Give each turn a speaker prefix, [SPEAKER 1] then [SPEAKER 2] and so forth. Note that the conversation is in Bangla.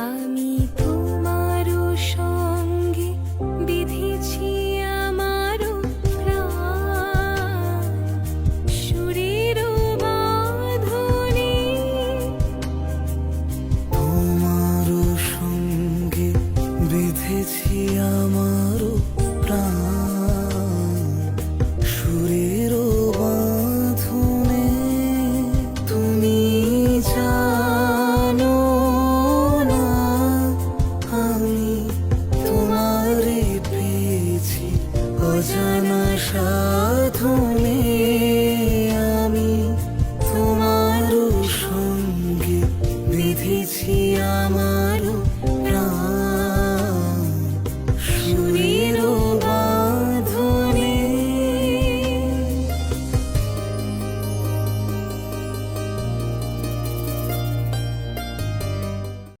[SPEAKER 1] আমি তোমার সঙ্গে বিধিছি আমার
[SPEAKER 2] সঙ্গে বেঁধেছি আমার অজানা সাধনে আমি তোমার আমার